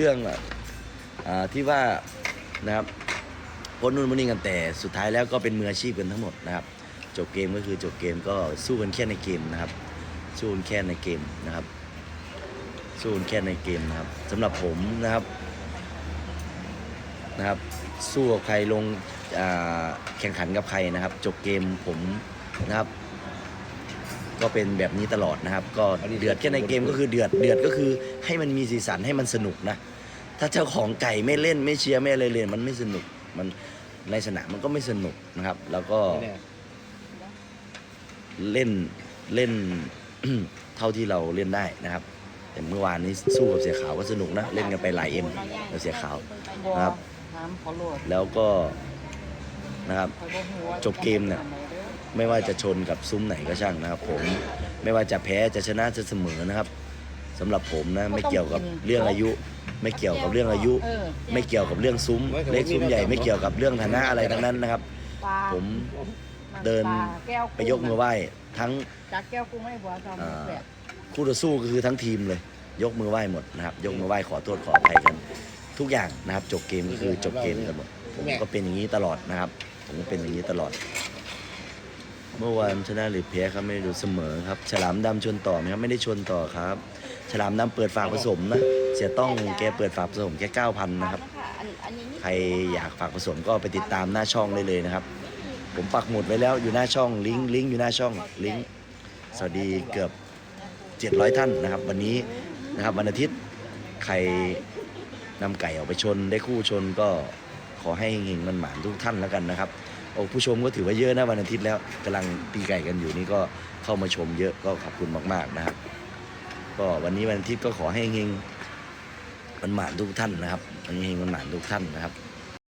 เรื่องอที่ว่านะครับพ้นนู่นพ้นนี่กันแต่สุดท้ายแล้วก็เป็นมืออาชีพกันทั้งหมดนะครับ จบเกมก็คือจบเกมก็สู้กันแค่ในเกมนะครับ สู้กันแค่ในเกมนะครับ สู้กันแค่ในเกมนะครับสำหรับผมนะครับนะครับ สู้กับใครลงแข่งขันกับใครนะครับ จบเกมผมนะครับ ก็เป็นแบบนี้ตลอดนะครับ ก็เดือดแค่ในเกมก็คือเดือดเดือดก็คือให้มันมีสีสันให้มันสนุกนะ ถ้าเจ้าของไก่ไม่เล่นไม่เชียร์ไม่อะไรเลยมันไม่สนุกมันในสนามมันก็ไม่สนุกนะครับ แล้วก็เล่นเล่นเท่าที่เราเล่นได้นะครับ แต่เมื่อวานนี้สู้กับเสียขาวก็สนุกนะ เล่นกันไปหลายเอ็มกับเสียขาวครับแล้วก็นะครับ จบเกมเนี่ย ไม่ว่าจะชนกับซุ้มไหนก็ช่างนะครับผมไม่ว่าจะแพ้จะชนะจะเสมอนะครับสำหรับผมนะไม่เกี่ยวกับเรื่องอายุ ไม่เกี่ยวกับเรื่องอายุ เออ ไม่เกี่ยวกับเรื่องซุ้มเล็กซุ้มใหญ่ไม่เกี่ยวกับเรื่องฐานะอะไรทั้งนั้นนะครับ ปลาผมเดินปลาแก้วไปยกมือไหว้ทั้ง จากแก้วกุ้งให้บัวทำอ่าแบบคู่ต่อสู้ก็คือทั้งทีมเลย ยกมือไหว้หมดนะครับ ยกมือไหว้ขอโทษขออภัยกัน ทุกอย่างนะครับจบเกมก็คือจบเกมกันหมดผมก็เป็นอย่างนี้ตลอดนะครับ ผมก็เป็นอย่างนี้ตลอด เมื่อวานชนะหรือแพ้ครับไม่ได้ดูเสมอครับ ฉลามดำชนต่อไหมครับไม่ได้ชนต่อครับ ฉลามดำเปิดฝากผสมนะเสียต้องแกเปิดฝากผสมแค่เก้าพันนะครับใครอยากฝากผสมก็ไปติดตามหน้าช่องได้เลยนะครับ ผมปักหมุดไว้แล้วอยู่หน้าช่องลิงก์ลิงก์อยู่หน้าช่องลิงก์สวัสดีเกือบ700 ท่านนะครับ วันนี้นะครับวันอาทิตย์ใครนำไก่ออกไปชนได้คู่ชนก็ขอให้เฮงมันหมานทุกท่านแล้วกันนะครับ โอ้ผู้ชมก็ถือว่าเยอะนะวันอาทิตย์แล้วกำลังตีไก่กันอยู่นี่ก็เข้ามาชมเยอะก็ขอบคุณมาก ๆนะครับ ก็วันนี้วันอาทิตย์ก็ขอให้เฮงมันหมานทุกท่านนะครับเฮงมันหมานทุกท่านนะครับ